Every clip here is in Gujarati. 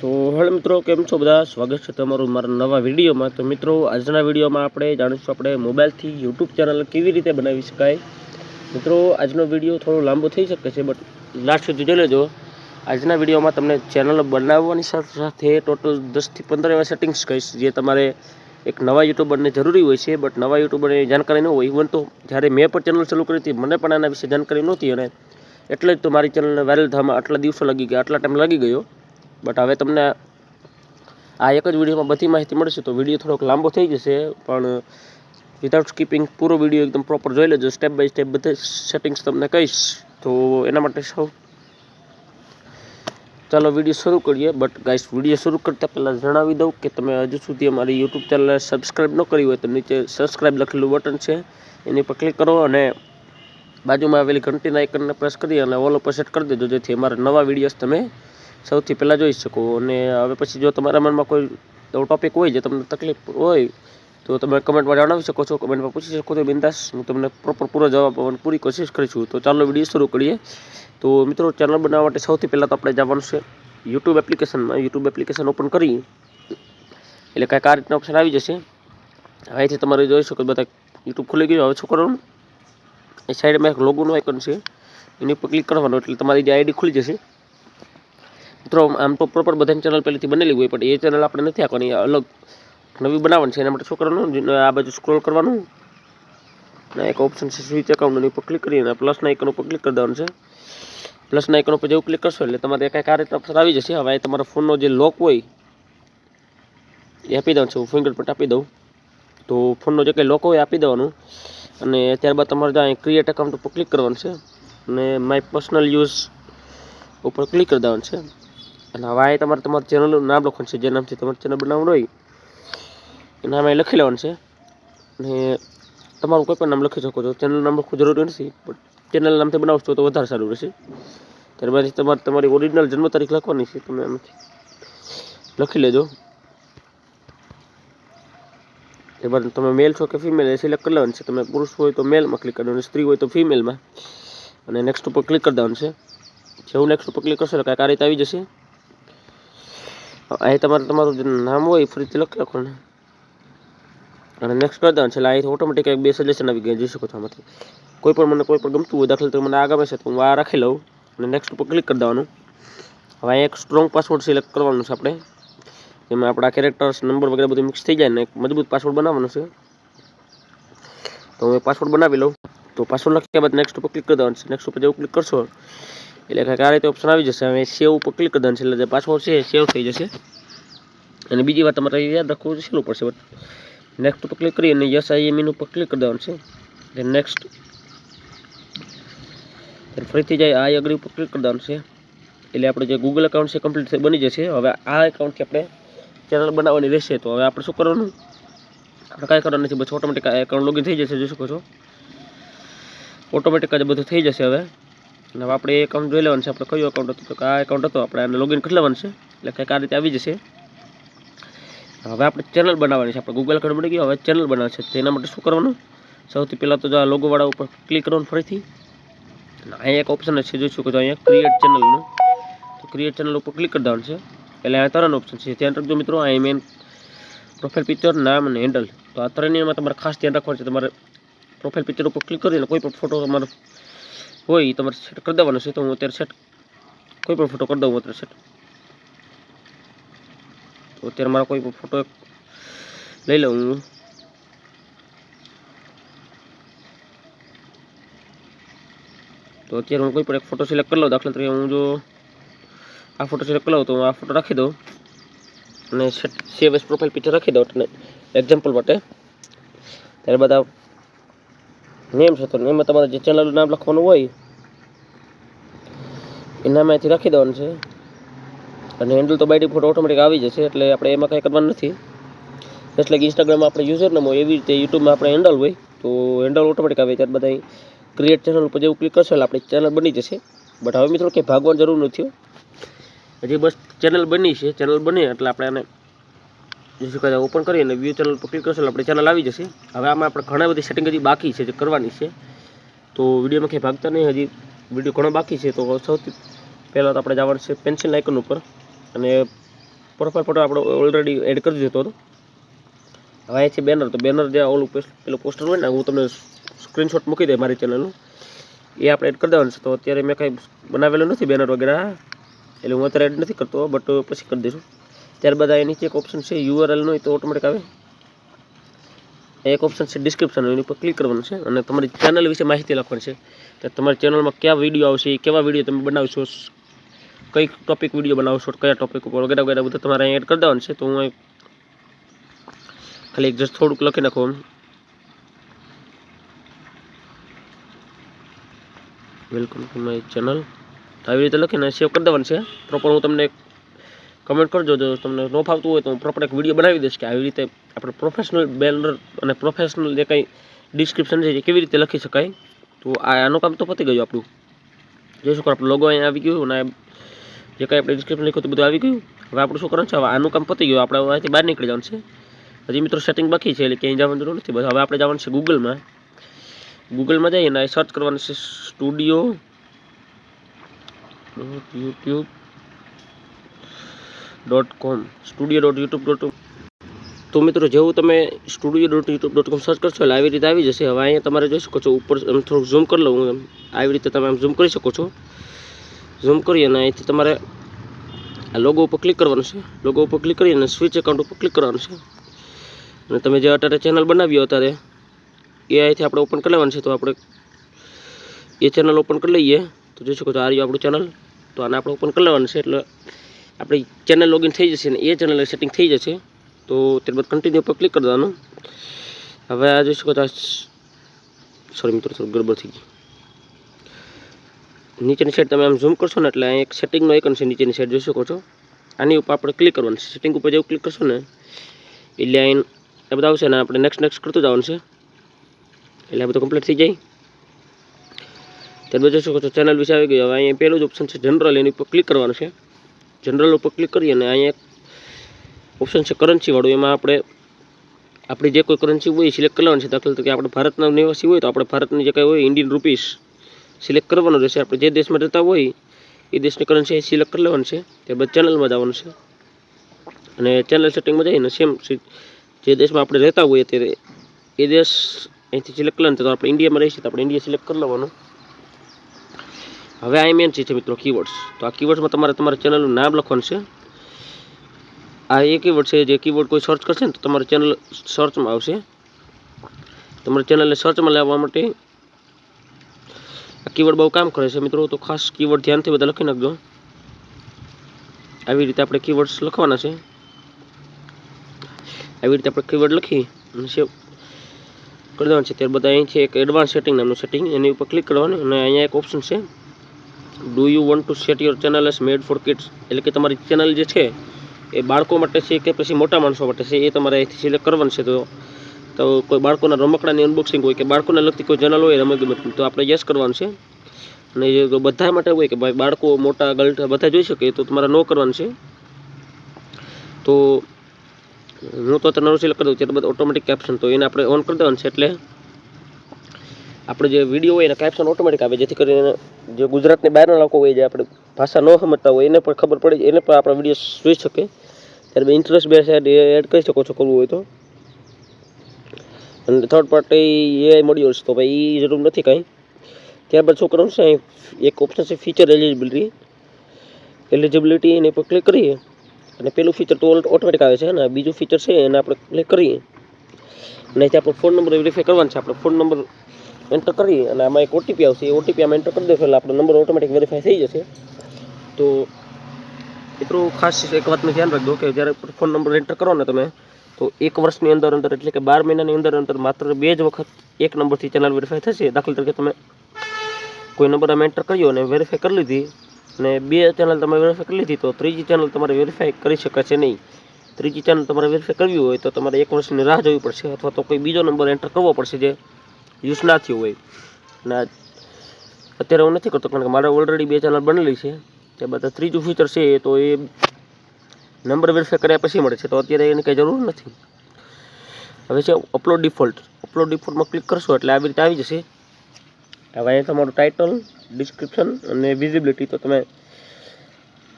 તો હેલો મિત્રો, કેમ છો બધા? સ્વાગત છે તમારું મારા નવા વિડીયોમાં. તો મિત્રો, આજના વિડીયોમાં આપણે જાણીશું આપણે મોબાઈલથી યુટ્યુબ ચેનલ કેવી રીતે બનાવી શકાય. મિત્રો, આજનો વીડિયો થોડો લાંબો થઈ શકે છે, બટ લાસ્ટ સુધી જોઈ લેજો. આજના વિડીયોમાં તમને ચેનલ બનાવવાની સાથે સાથે ટોટલ દસથી પંદર એવા સેટિંગ્સ કહીશ, જે તમારે એક નવા યુટ્યુબરને જરૂરી હોય છે, બટ નવા યુટ્યુબરને જાણકારી ન હોય. ઇવન તો જ્યારે મેં પણ ચેનલ ચાલુ કરી હતી, મને પણ આના વિશે જાણકારી નહોતી અને એટલે જ તો મારી ચેનલને વાયરલ થવામાં આટલા દિવસો લાગી ગયા, આટલા ટાઈમ લાગી ગયો. બટ હવે તમને આ એક જ વિડીયોમાં બધી માહિતી મળશે, તો વીડિયો થોડોક લાંબો થઈ જશે, પણ વિધાઉટ સ્કીપિંગ પૂરો વીડિયો એકદમ પ્રોપર જોઈ લેજો સ્ટેપ બાય સ્ટેપ બધે સેટિંગ્સ તમને કહીશ. તો એના માટે સૌ ચાલો વીડિયો શરૂ કરીએ બટ ગાઈસ વીડિયો શરૂ કરતાં પહેલાં જણાવી દઉં કે તમે હજુ સુધી અમારી યુટ્યુબ ચેનલ સબસ્ક્રાઈબ ન કરી હોય, તો નીચે સબસ્ક્રાઈબ લખેલું બટન છે, એની પર ક્લિક કરો અને બાજુમાં આવેલી ઘંટીના આઇકનને પ્રેસ કરી અને ઓલ ઉપર સેટ કરી દેજો, જેથી અમારા નવા વિડીયોઝ તમે સૌથી પહેલાં જોઈ શકો અને હવે પછી જો તમારા મનમાં કોઈ એવો ટોપિક હોય જે તમને તકલીફ હોય, તો તમે કમેન્ટમાં જણાવી શકો છો. કમેન્ટમાં પૂછી શકો છો. બિંદાસ, હું તમને પ્રોપર પૂરો જવાબ આપવાની પૂરી કોશિશ કરીશું તો ચાલો વીડિયો શરૂ કરીએ. તો મિત્રો ચેનલ બનાવવા માટે સૌથી પહેલાં તો આપણે જવાનું છે યુટ્યુબ એપ્લિકેશનમાં યુટ્યુબ એપ્લિકેશન ઓપન કરી. એટલે કાંઈક આ રીતના ઓપ્શન આવી જશે. અહીંથી તમારે જોઈ શકો બધા યુટ્યુબ ખુલી ગયું. હવે શું એ સાઈડમાં એક લોગોનું આઇકન છે. એની ઉપર ક્લિક કરવાનું. એટલે તમારી જે આઈડી ખુલી જશે. મિત્રો, આમ તો પ્રોપર બધાની ચેનલ પહેલેથી બનેલી હોય, પણ એ ચેનલ આપણે નથી આપવાની અલગ નવી બનાવવાની છે, એના માટે શું આ બાજુ સ્ક્રોલ કરવાનું. અને એક ઓપ્શન છે સ્વિચ એકાઉન્ટ એની ઉપર ક્લિક કરીને પ્લસના આઇકન ઉપર ક્લિક કરી દેવાનું છે. પ્લસના આઇકન ઉપર જેવું ક્લિક કરશો એટલે તમારે કંઈક આ રીતે ઓપ્શન આવી જશે. હવે તમારા ફોનનો જે લોક હોય, એ આપી છે. હું ફિંગરપ્રિન્ટ આપી દઉં. તો ફોનનો જે કંઈ લોક હોય આપી દેવાનું. અને ત્યારબાદ તમારે ત્યાં ક્રિએટ એકાઉન્ટ ઉપર ક્લિક કરવાનું છે. અને માય પર્સનલ યુઝ ઉપર ક્લિક કરી દેવાનું છે. અને હવે આ તમારે તમારા ચેનલનું નામ લખવાનું છે, જે નામથી તમારે ચેનલ બનાવવાનું હોય, એ નામ અહીં લખી લેવાનું છે. અને તમારું કોઈ પણ નામ લખી શકો છો. ચેનલ નામ લખવું જરૂરી નથી, પણ ચેનલ નામથી બનાવશો તો વધારે સારું રહેશે. ત્યારબાદ તમારે તમારી ઓરિજિનલ જન્મ તારીખ લખવાની છે, તમે એમાંથી લખી લેજો. ત્યારબાદ તમે મેલ છો કે ફિમેલ એ સિલેક્ટ કરી લેવાનું છે. તમે પુરુષ હોય તો મેલમાં ક્લિક કરવાનું સ્ત્રી હોય તો ફિમેલમાં અને નેક્સ્ટ ઉપર ક્લિક કરી દેવાનું છે. જેવું નેક્સ્ટ ઉપર ક્લિક કરશો એટલે કાંઈક આ રીતે આવી જશે. અહીં તમારે તમારું જે નામ હોય ફરીથી લખી રાખવાનું. અને નેક્સ્ટ કરી દેવાનું છે, એટલે અહીંથી ઓટોમેટિક એક બે સજેશન આવી ગયા, જોઈ શકો છો આમાંથી. કોઈ પણ મને કોઈ પણ ગમતું હોય, દાખલા તો મને આ છે, તો હું આ રાખી લઉં. અને નેક્સ્ટ ઉપર ક્લિક કરી દેવાનું. હવે એક સ્ટ્રોંગ પાસવર્ડ સિલેક્ટ કરવાનું છે આપણે. જેમાં આપણા કેરેક્ટર્સ નંબર વગેરે બધું મિક્સ થઈ જાય ને એક મજબૂત પાસવર્ડ બનાવવાનો છે. તો હું પાસવર્ડ બનાવી લઉં. તો પાસવર્ડ લખ્યા બાદ નેક્સ્ટ ઉપર ક્લિક કરી દેવાનું છે. નેક્સ્ટ ઉપર જેવું ક્લિક કરશો એટલે કાંઈક આ રીતે ઓપ્શન આવી જશે. હવે સેવ ઉપર ક્લિક કરી દેવાનું છે, એટલે પાસવર્ડ છે સેવ થઈ જશે. અને બીજી વાત તમારે યાદ રાખવું સહેલું પડશે બટ નેક્સ્ટ ઉપર ક્લિક કરી અને યસ આઈ એમ ઉપર ક્લિક કરી દેવાનું છે. એટલે નેક્સ્ટ ફરીથી જાય આ અગ્રી ઉપર ક્લિક કરી દેવાનું છે. એટલે આપણે જે ગૂગલ એકાઉન્ટ છે કમ્પ્લીટ થઈ બની જશે. હવે આ એકાઉન્ટથી આપણે ચેનલ બનાવવાની રહેશે તો હવે આપણે શું કરવાનું? આપણે કાંઈ કરવાનું નથી, બસ ઓટોમેટિક એકાઉન્ટ લોગિન થઈ જશે, જોઈ શકો છો? ઓટોમેટિક જ બધું થઈ જશે હવે. અને આપણે એ એકાઉન્ટ જોઈ લેવાનું છે. આપણે કયું એકાઉન્ટ હતું? તો આ એકાઉન્ટ હતો. આપણે એને લોગિન કરી લેવાનું છે. એટલે કંઈક આ રીતે આવી જશે. હવે આપણે ચેનલ બનાવવાની છે. આપણે ગૂગલ કાર્ડ મળી ગયું. હવે ચેનલ બનાવવાની છે. તેના માટે શું કરવાનું? સૌથી પહેલાં તો જો આ લોગોવાળા ઉપર ક્લિક કરવાનું ફરીથી. અહીંયા એક ઓપ્શન છે. જોઈશું કે અહીંયા ક્રિએટ ચેનલનું તો ક્રિએટ ચેનલ ઉપર ક્લિક કરી દેવાનું છે. એટલે અહીંયા ત્રણ ઓપ્શન છે. ધ્યાન રાખજો મિત્રો અહીં મેન પ્રોફાઇલ પિક્ચર નામ અને હેન્ડલ તો આ ત્રણેયમાં તમારે ખાસ ધ્યાન રાખવાનું છે. તમારે પ્રોફાઇલ પિક્ચર ઉપર ક્લિક કરીને કોઈ પણ ફોટો તમારો હોય એ તમારે સેટ કરી દેવાનો છે, તો હું અત્યારે સેટ કોઈ પણ ફોટો કરી દઉં અત્યારે સેટ તો અત્યારે મારો કોઈ પણ ફોટો લઈ લઉં હું. તો અત્યારે હું કોઈ પણ એક ફોટો સિલેક્ટ કરી લઉં દાખલા તરીકે હું જો આ ફોટો સિલેક્ટ કરી લઉં તો આ ફોટો રાખી દઉં. અને સેવ એસ પ્રોફાઇલ પિક્ચર રાખી દઉં એટલે એક્ઝામ્પલ માટે. ત્યારબાદ આ નેમ છે, તો નેમમાં તમારે જે ચેનલનું નામ લખવાનું હોય એ નામ અહીંથી રાખી દેવાનું છે. અને હેન્ડલ તો બાય ડિફોલ્ટ ઓટોમેટિક આવી જશે, એટલે આપણે એમાં કંઈ કરવાનું નથી. એટલે કે ઇન્સ્ટાગ્રામમાં આપણે યુઝર નામ હોય, એવી રીતે યુટ્યુબમાં આપણે હેન્ડલ હોય, તો હેન્ડલ ઓટોમેટિક આવે. ત્યારે બધા ક્રિએટ ચેનલ ઉપર જેવું ક્લિક કરશો એટલે આપણી ચેનલ બની જશે. બટ હવે મિત્રો કંઈ ભાગવાની જરૂર નથી હજી બસ ચેનલ બની છે ચેનલ બની એટલે આપણે આને શું કહેવાય ઓપન કરીએ અને વ્યૂ ચેનલ પર ક્લિક કરશો એટલે આપણી ચેનલ આવી જશે. હવે આમાં આપણે ઘણા બધી સેટિંગ હજી બાકી છે જે કરવાની છે. તો વિડીયોમાં કંઈ ભાગતા નહીં, હજી વીડિયો ઘણો બાકી છે. તો સૌથી પહેલાં તો આપણે જવાનું છે પેન્સિલ આઇકન ઉપર. અને પ્રોફાઇલ ફોટો આપણો ઓલરેડી એડ કરી દીધો હતો. હવે છે બેનર તો બેનર જે ઓલું પેલું પોસ્ટર હોય ને, હું તમને સ્ક્રીનશોટ મૂકી દે મારી ચેનલનું એ આપણે એડ કરી દેવાનું છે. તો અત્યારે મેં કાંઈ બનાવેલું નથી બેનર વગેરે એટલે હું અત્યારે એડ નથી કરતો બટ પછી કરી દઈશું. ત્યારબાદ આ નીચે એક ઓપ્શન છે યુઆરએલનો એ તો ઓટોમેટિક આવે. એક ઓપ્શન છે ડિસ્ક્રિપ્શન એની ઉપર ક્લિક કરવાનું છે. અને તમારી ચેનલ વિશે માહિતી લખવાની છે. તો તમારી ચેનલમાં કયા વીડિયો આવશે કેવા વીડિયો તમે બનાવશો કઈ ટોપિક વીડિયો બનાવશો કયા ટોપિક ઉપર વગેરે વગેરે બધું તમારે અહીં એડ કરી દેવાનું છે, તો હું ખાલી જસ્ટ થોડુંક લખી નાખો. વેલકમ ટુ માય ચેનલ આવી રીતે લખીને સેવ કરી દેવાનું છે. પ્રોપર હું તમને કમેન્ટ કરજો, જો તમને ન ફાવતું હોય તો હું પ્રોપર એક વીડિયો બનાવી દઈશ કે આવી રીતે આપણે પ્રોફેશનલ બેનર અને પ્રોફેશનલ જે કંઈ ડિસ્ક્રિપ્શન છે એ કેવી રીતે લખી શકાય. તો આ આનું કામ તો પતી ગયું આપણું. જોઈશું કે આપણું લોગો અહીંયા આવી ગયું અને જે કાંઈ આપણે ડિસ્ક્રિપ્શન લખ્યું તો બધું આવી ગયું. હવે આપણું શું કરવાનું છે? હવે આનું કામ પતી ગયું. આપણે અહીંથી બહાર નીકળી જવાનું છે. હજી મિત્રો સેટિંગ બાકી છે, એટલે ક્યાંય જવાનું જરૂર નથી. બસ હવે આપણે જવાનું છે ગૂગલમાં ગૂગલમાં જઈએ ને સર્ચ કરવાનું છે studio dot YouTube dot com studio dot YouTube dot તો મિત્રો, જેવું તમે studio dot YouTube dot com search કરશો, એટલે આવી રીતે આવી જશે. હવે અહીંયા તમારે જોઈ શકો છો, ઉપર એમ થોડુંક ઝૂમ કરી લઉં એમ. આવી રીતે તમે આમ ઝૂમ કરી શકો છો. ઝૂમ કરી અને અહીંથી તમારે આ લોગો ઉપર ક્લિક કરવાનું છે. લોગો ઉપર ક્લિક કરી અને સ્વિચ એકાઉન્ટ ઉપર ક્લિક કરવાનું છે. અને તમે જે અત્યારે ચેનલ બનાવી અત્યારે, એ અહીંથી આપણે ઓપન કરી લેવાનું છે. તો આપણે એ ચેનલ ઓપન કરી લઈએ. તો જોઈ શકો છો, આ રહ્યું આપણું ચેનલ તો આને આપણે ઓપન કરી લેવાનું છે. એટલે આપણી ચેનલ લોગિન થઈ જશે ને એ ચેનલ સેટિંગ થઈ જશે. તો ત્યારબાદ કન્ટિન્યુ ઉપર ક્લિક કરી દેવાનું. હવે આ જોઈ શકો છો સોરી મિત્રો, થોડું ગરબડ થઈ ગઈ. નીચેની સાઈડ તમે આમ ઝૂમ કરશો ને એટલે અહીં એક સેટિંગનો આઇકન છે નીચેની સાઈડ જોઈ શકો છો. આની ઉપર આપણે ક્લિક કરવાનું છે. સેટિંગ ઉપર જેવું ક્લિક કરશો ને, એટલે અહીં એ બધા આવશે ને આપણે નેક્સ્ટ નેક્સ્ટ કરતું જવાનું છે. એટલે આ બધું કમ્પ્લીટ થઈ જાય. ત્યારબાદ જોઈ શકો છો ચેનલ વિશે આવી ગયો. હવે અહીંયા પહેલું જ ઓપ્શન છે જનરલ એની ઉપર ક્લિક કરવાનું છે. જનરલ ઉપર ક્લિક કરીએ અને અહીંયા એક ઓપ્શન છે કરન્સીવાળું એમાં આપણે, આપણી જે કોઈ કરન્સી હોય સિલેક્ટ કરવાની છે. દાખલા તરીકે આપણે ભારતના નિવાસી હોય તો આપણે ભારતની જે કંઈ હોય ઇન્ડિયન રૂપીસ સિલેક્ટ કરવાનું રહેશે. આપણે જે દેશમાં રહેતા હોય, એ દેશની કરન્સી સિલેક્ટ કરી લેવાનું છે. ત્યારબાદ ચેનલમાં જવાનું છે. અને ચેનલ સેટિંગમાં જઈને સેમ જે દેશમાં આપણે રહેતા હોઈએ ત્યારે એ દેશ અહીંથી સિલેક્ટ કરવાનું તો આપણે ઇન્ડિયામાં રહીશું, તો આપણે ઇન્ડિયા સિલેક્ટ કરી લેવાનું. હવે આ મેન ચીજ છે મિત્રો કીવર્ડ્સ તો આ કીવર્ડ્સમાં તમારે તમારા ચેનલનું નામ લખવાનું છે. આ એ કીવર્ડ છે, જે કીવર્ડ કોઈ સર્ચ કરશે ને, તો તમારી ચેનલ સર્ચમાં આવશે. તમારી ચેનલને સર્ચમાં લાવવા માટે આ કીવર્ડ બહુ કામ કરે છે મિત્રો, તો ખાસ કીવર્ડ ધ્યાનથી બધા લખી નાખજો. આવી રીતે આપણે કીવર્ડ્સ લખવાના છે. આવી રીતે આપણે કીવર્ડ લખી અને સેવ કરી દેવાનું છે. ત્યારબાદ અહીં છે એક એડવાન્સ સેટિંગ નામનું સેટિંગ એની ઉપર ક્લિક કરવાનું અને અહીંયા એક ઓપ્શન છે. Do you want to set your channel as made for kids એટલે કે તમારી ચેનલ જે છે, એ બાળકો માટે છે કે પછી મોટા માણસો માટે છે, એ તમારે અહીંથી સિલેક્ટ કરવાનું છે. તો તો કોઈ બાળકોના રમકડાની અનબોક્સિંગ હોય કે બાળકોને લગતી કોઈ ચેનલ હોય રમતગમતની તો આપણે યસ કરવાનું છે. અને એ બધા માટે હોય કે ભાઈ બાળકો, મોટા ગલટા બધા જોઈ શકે તો તમારે નો કરવાનું છે. તો હું તો અત્યારે સિલેક્ટ કરી દઉં ત્યારબાદ ઓટોમેટિક કેપ્શન તો એને આપણે ઓન કરી દેવાનું છે એટલે આપણે જે વીડિયો હોય, એના કેપ્શન ઓટોમેટિક આવે, જેથી કરીને જે ગુજરાતની બહારના લોકો હોય, જે આપણે ભાષા ન સમજતા હોય, એને પણ ખબર પડે એને પણ આપણા વીડિયો જોઈ શકે. ત્યારબાદ ઇન્ટરેસ્ટ બેસ એડ કરી શકો છો કરવું હોય તો. અને થર્ડ પાર્ટી એ હશે તો ભાઈ એ જરૂર નથી કાંઈ. ત્યારબાદ કરવાનું છે એક ઓપ્શન છે ફીચર એલિજિબિલિટી એલિજિબિલિટી એની પર ક્લિક કરીએ. અને પેલું ફીચર તો ઓટોમેટિક આવે છે અને બીજું ફીચર છે એને આપણે ક્લિક કરીએ. અને ત્યાં આપણો ફોન નંબર વેરીફાઈ કરવાનો છે. આપણે ફોન નંબર એન્ટર કરીએ અને આમાં એક ઓટીપી આવશે. એ ઓટીપી આમાં એન્ટર કરી દેશો એટલે આપણો નંબર ઓટોમેટિક વેરીફાઈ થઈ જશે. તો એટલું ખાસ એક વાતનું ધ્યાન રાખજો કે જ્યારે ફોન નંબર એન્ટર કરો ને તમે તો એક વર્ષની અંદર અંદર એટલે કે બાર મહિનાની અંદર અંદર માત્ર બે જ વખત એક નંબરથી ચેનલ વેરીફાઈ થશે. દાખલા તરીકે તમે કોઈ નંબર અમે એન્ટર કર્યો અને વેરીફાઈ કરી લીધી અને બે ચેનલ તમે વેરીફાઈ કરી લીધી, તો ત્રીજી ચેનલ તમારે વેરીફાઈ કરી શકાશે નહીં. ત્રીજી ચેનલ તમારે વેરીફાઈ કરવી હોય તો તમારે એક વર્ષની રાહ જોવી પડશે અથવા તો કોઈ બીજો નંબર એન્ટર કરવો પડશે જે યુઝ ના થયો હોય. અને અત્યારે હું નથી કરતો, કારણ કે મારે ઓલરેડી બે ચેનલ બનેલી છે. તે બધા ત્રીજું ફીચર છે તો એ નંબર વેરીફાઈ કર્યા પછી મળે છે. તો અત્યારે એની કંઈ જરૂર નથી. હવે છે અપલોડ ડિફોલ્ટ અપલોડ ડિફોલ્ટમાં ક્લિક કરશો એટલે આવી રીતે આવી જશે. હવે અહીંયા તમારું ટાઇટલ ડિસ્ક્રિપ્શન અને વિઝિબિલિટી તો તમે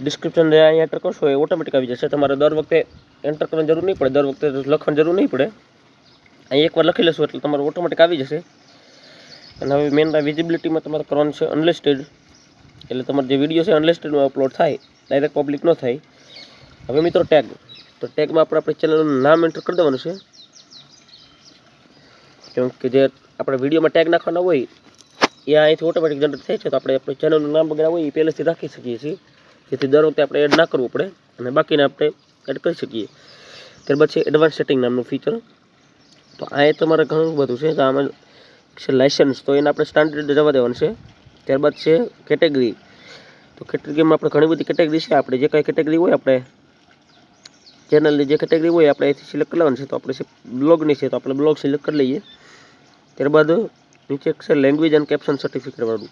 ડિસ્ક્રિપ્શન અહીંયા એન્ટર કરશો એ ઓટોમેટિક આવી જશે. તમારે દર વખતે એન્ટર કરવાની જરૂર નહીં પડે. દર વખતે લખવાની જરૂર નહીં પડે. અહીં એકવાર લખી લેશો એટલે તમારું ઓટોમેટિક આવી જશે. અને હવે મેન વિઝિબિલિટીમાં તમારે કરવાનું છે અનલિસ્ટેડ એટલે તમારો જે વીડિયો છે અનલિસ્ટેડમાં અપલોડ થાય. ડાયરેક્ટ પબ્લિક ન થાય. હવે મિત્રો ટેગ તો ટેગમાં આપણે આપણી ચેનલનું નામ એન્ટર કરી દેવાનું છે. કેમ કે જે આપણે વિડીયોમાં ટેગ નાખવાના હોય, એ અહીંથી ઓટોમેટિક જનરેટ થાય છે. તો આપણે આપણી ચેનલનું નામ વગેરે હોય, એ પહેલેથી રાખી શકીએ છીએ. જેથી દર વખતે આપણે એડ ના કરવું પડે. અને બાકીને આપણે એડ કરી શકીએ. ત્યારબાદ છે એડવાન્સ સેટિંગ નામનું ફીચર તો આ તમારે ઘણું બધું છે. તો આમાં છે લાઇસન્સ તો એને આપણે સ્ટાન્ડર્ડ જવા દેવાનું છે. ત્યારબાદ છે કેટેગરી તો કેટેગરીમાં આપણે ઘણી બધી કેટેગરી છે. આપણે જે કાંઈ કેટેગરી હોય, આપણે ચેનલની જે કેટેગરી હોય આપણે અહીંથી સિલેક્ટ કરવાની છે. તો આપણે બ્લોગની છે, તો આપણે બ્લોગ સિલેક્ટ કરી લઈએ. ત્યારબાદ નીચે છે લેંગ્વેજ એન્ડ કેપ્શન સર્ટિફિકેટવાળું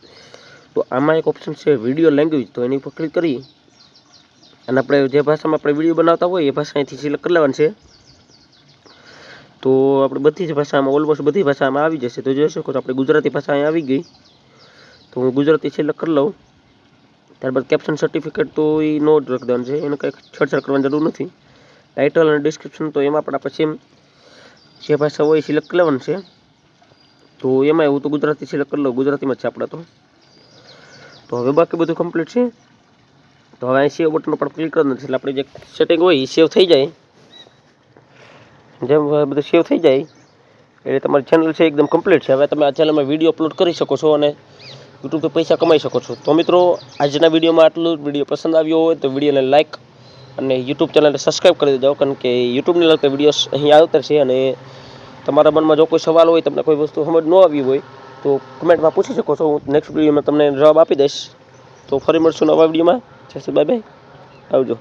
તો આમાં એક ઓપ્શન છે વીડિયો લેંગ્વેજ તો એની ઉપર ક્લિક કરી અને આપણે જે ભાષામાં આપણે વીડિયો બનાવતા હોય એ ભાષા અહીંથી સિલેક્ટ કરી લેવાની છે. તો આપણે બધી જ ભાષામાં ઓલમોસ્ટ બધી ભાષામાં આવી જશે. તો જોઈ શકો છો આપણે ગુજરાતી ભાષા અહીં આવી ગઈ. તો હું ગુજરાતી સિલેક્ટ કરી લઉં. ત્યારબાદ કેપ્શન સર્ટિફિકેટ તો એ નો જ લખી દેવાનું છે. એને કંઈ છેડછાડ કરવાની જરૂર નથી. ટાઇટલ અને ડિસ્ક્રિપ્શન તો એમાં પણ આપણે સેમ જે ભાષા હોય સિલેક્ટ કરી લેવાનું છે. તો એમાં હું તો ગુજરાતી સિલેક્ટ કરી લઉં ગુજરાતીમાં છે આપણે તો. તો હવે બાકી બધું કમ્પ્લીટ છે. તો હવે અહીં સેવ બટન પણ ક્લિક કરવાનું એટલે આપણે જે સેટિંગ હોય એ સેવ થઈ જાય. જેમ બધું સેવ થઈ જાય એટલે તમારી ચેનલ છે એકદમ કમ્પ્લીટ છે. હવે તમે આ ચેનલમાં વીડિયો અપલોડ કરી શકો છો અને યુટ્યુબથી પૈસા કમાઈ શકો છો. તો મિત્રો, આજના વિડીયોમાં આટલું વીડિયો પસંદ આવ્યો હોય તો વિડીયોને લાઇક અને યુટ્યુબ ચેનલને સબસ્ક્રાઈબ કરી દેજો, કારણ કે યુટ્યુબની લગતા વિડીયોસ અહીં આવતા છે અને તમારા મનમાં જો કોઈ સવાલ હોય, તમને કોઈ વસ્તુ સમજ ન આવી હોય, તો કમેન્ટમાં પૂછી શકો છો. હું નેક્સ્ટ વિડીયોમાં તમને જવાબ આપી દઈશ. તો ફરી મળશું નવા વિડીયોમાં જય બાય બાય આવજો.